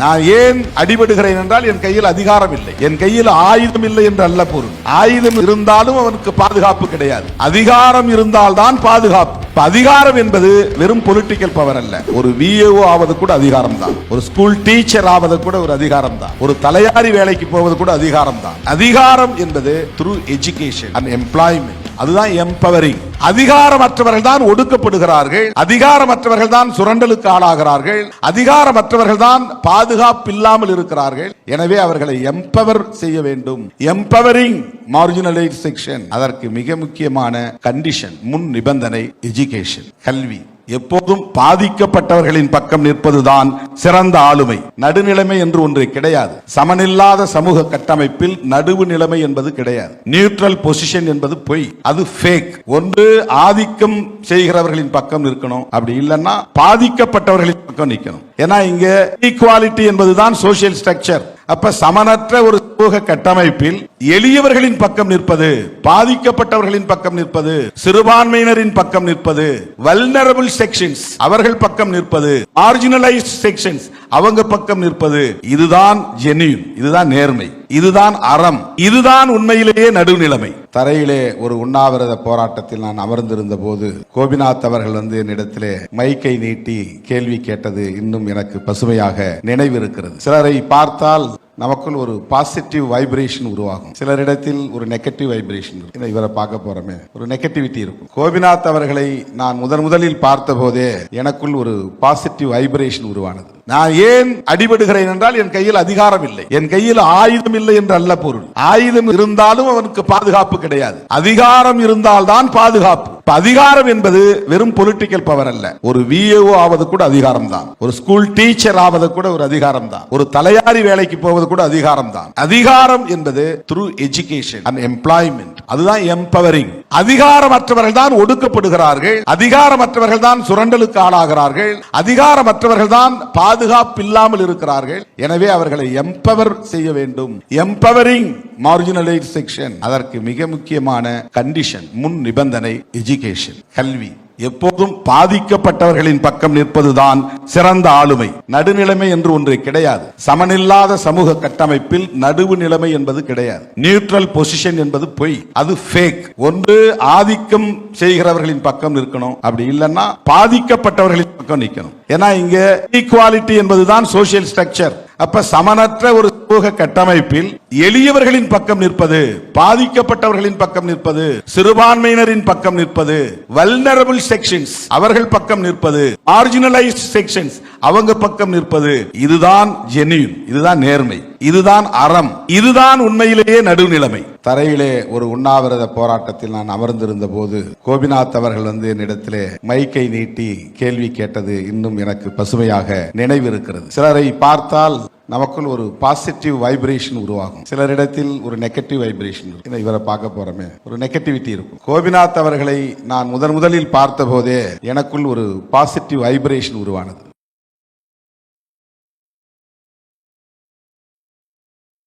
நான் ஏன் அடிபடுகிறேன் என்றால் என் கையில் அதிகாரம் இல்லை. என் கையில் ஆயுதம் இல்லை என்று அல்ல பொருள். ஆயுதம் இருந்தாலும் அவனுக்கு பாதுகாப்பு கிடையாது. அதிகாரம் இருந்தால்தான் பாதுகாப்பு. அதிகாரம் என்பது வெறும் பொலிட்டிக்கல் பவர் அல்ல. ஒரு விஏஓ ஆவது கூட அதிகாரம் தான். ஒரு ஸ்கூல் டீச்சர் ஆவது கூட ஒரு அதிகாரம் தான். ஒரு தலையாரி வேலைக்கு போவது கூட அதிகாரம் தான். அதிகாரம் என்பது த்ரூ எஜுகேஷன் அண்ட் எம்ப்ளாய்மெண்ட் அதுதான் எம்பவரிங் அதிகாரமற்றவர்கள் தான் ஒடுக்கப்படுகிறார்கள். அதிகாரமற்றவர்கள் தான் சுரண்டலுக்கு ஆளாகிறார்கள். அதிகாரமற்றவர்கள் தான் பாதுகாப்பு இல்லாமல் இருக்கிறார்கள். எனவே அவர்களை எம்பவர் செய்ய வேண்டும். எம்பவரிங் மார்ஜினலைஸ் செக்ஷன் அதற்கு மிக முக்கியமான கண்டிஷன் முன் நிபந்தனை எஜுகேஷன் கல்வி. எப்போதும் பாதிக்கப்பட்டவர்களின் பக்கம் நிற்பதுதான் சிறந்த ஆளுமை. நடுநிலைமை என்று ஒன்று கிடையாது. சமனில்லாத சமூக கட்டமைப்பில் நடுவு நிலைமை என்பது கிடையாது. நியூட்ரல் பொசிஷன் என்பது பொய். அது ஃபேக் ஒன்று ஆதிக்கம் செய்கிறவர்களின் பக்கம் இருக்கணும் அப்படி இல்லைன்னா பாதிக்கப்பட்டவர்களின் பக்கம் நிற்கணும். ஏன்னா இங்க ஈக்குவாலிட்டி என்பதுதான் சோசியல் ஸ்ட்ரக்சர் அப்ப சமனற்ற ஒரு சமூக கட்டமைப்பில் எளியவர்களின் பக்கம் நிற்பது பாதிக்கப்பட்டவர்களின் பக்கம் நிற்பது சிறுபான்மையினரின் பக்கம் நிற்பது வல்னரபிள் செக்ஷன்ஸ் அவர்கள் பக்கம் நிற்பது மார்ஜினலைஸ்ட் செக்ஷன்ஸ் அவங்க பக்கம் நிற்பது இதுதான் ஜெனியூன் இதுதான் நேர்மை இதுதான் அறம் இதுதான் உண்மையிலேயே நடுநிலைமை. தரையிலே ஒரு உண்ணாவிரத போராட்டத்தில் நான் அமர்ந்திருந்த போது கோபிநாத் அவர்கள் வந்து என்னிடத்திலே மைக்கை நீட்டி கேள்வி கேட்டது இன்னும் எனக்கு பசுமையாக நினைவிருக்கிறது. சிலரை பார்த்தால் நமக்குள் ஒரு பாசிட்டிவ் வைப்ரேஷன் உருவாகும். சிலரிடத்தில் ஒரு நெகட்டிவ் வைப்ரேஷன் இருக்கும். இவரை பார்க்க போறோமே. ஒரு நெகட்டிவிட்டி இருக்கும். கோபிநாத் அவர்களை நான் முதன் முதலில் பார்த்த போதே எனக்குள் ஒரு பாசிட்டிவ் வைப்ரேஷன் உருவானது. நான் ஏன் அடிபடுகிறேன் என்றால் என் கையில் அதிகாரம் இல்லை. என் கையில் ஆயுதம் இல்லை என்று அல்ல பொருள். ஆயுதம் இருந்தாலும் அவனுக்கு பாதுகாப்பு கிடையாது. அதிகாரம் இருந்தால்தான் பாதுகாப்பு. அதிகாரம் என்பது வெறும் பொலிட்டிக்கல் பவர் அல்ல. ஒரு விஏஓ ஆவது கூட அதிகாரம் தான். ஒரு ஸ்கூல் டீச்சர் ஆவது கூட ஒரு அதிகாரம் தான். ஒரு தலையாரி வேலைக்கு போவது கூட அதிகாரம் தான். அதிகாரம் என்பது த்ரூ எஜுகேஷன் அண்ட் எம்ப்ளாய்மெண்ட் அதுதான் எம்பவரிங் அதிகாரமற்றவர்கள் தான் ஒடுக்கப்படுகிறார்கள். அதிகாரமற்றவர்கள் தான் சுரண்டலுக்கு ஆளாகிறார்கள். அதிகாரமற்றவர்கள் தான் பாதுகாப்பு இல்லாமல் இருக்கிறார்கள். எனவே அவர்களை எம்பவர் செய்ய வேண்டும். எம்பவரிங் மார்ஜினலைஸ் செக்ஷன் அதற்கு மிக முக்கியமான கண்டிஷன் முன் நிபந்தனை எஜுகேஷன் கல்வி. எப்போதும் பாதிக்கப்பட்டவர்களின் பக்கம் நிற்பதுதான் சிறந்த ஆளுமை. நடுநிலைமை என்று ஒன்று கிடையாது. சமனில்லாத சமூக கட்டமைப்பில் நடுவு நிலைமை என்பது கிடையாது. நியூட்ரல் பொசிஷன் என்பது பொய். அது ஃபேக் ஒன்று ஆதிக்கம் செய்கிறவர்களின் பக்கம் நிற்கணும். அப்படி இல்லைன்னா பாதிக்கப்பட்டவர்களின் பக்கம் நிற்கணும். ஏன்னா இங்க ஈக்குவாலிட்டி என்பதுதான் சோசியல் ஸ்ட்ரக்சர் அப்ப சமனற்ற ஒரு சமூக கட்டமைப்பில் எளியவர்களின் பக்கம் நிற்பது பாதிக்கப்பட்டவர்களின் பக்கம் நிற்பது சிறுபான்மையினரின் பக்கம் நிற்பது வல்னரபிள் செக்ஷன்ஸ் அவர்கள் பக்கம் நிற்பது மார்ஜினலைஸ்ட் செக்ஷன்ஸ் அவங்க பக்கம் நிற்பது இதுதான் ஜெனியூன் இதுதான் நேர்மை. இதுதான் அறம். இதுதான் உண்மையிலேயே நடுநிலைமை. தரையிலே ஒரு உண்ணாவிரத போராட்டத்தில் நான் அமர்ந்திருந்த போது கோபிநாத் அவர்கள் வந்து என்னிடத்திலே மைக்கை நீட்டி கேள்வி கேட்டது இன்னும் எனக்கு பசுமையாக நினைவிருக்கிறது. சிலரை பார்த்தால் நமக்குள் ஒரு பாசிட்டிவ் வைப்ரேஷன் உருவாகும். சிலரிடத்தில் ஒரு நெகட்டிவ் வைப்ரேஷன் இருக்கும் இவரை பார்க்க போறோமே? ஒரு நெகட்டிவிட்டி இருக்கும். கோபிநாத் அவர்களை நான் முதன் முதலில் பார்த்த போதே எனக்குள் ஒரு பாசிட்டிவ் வைப்ரேஷன் உருவானது.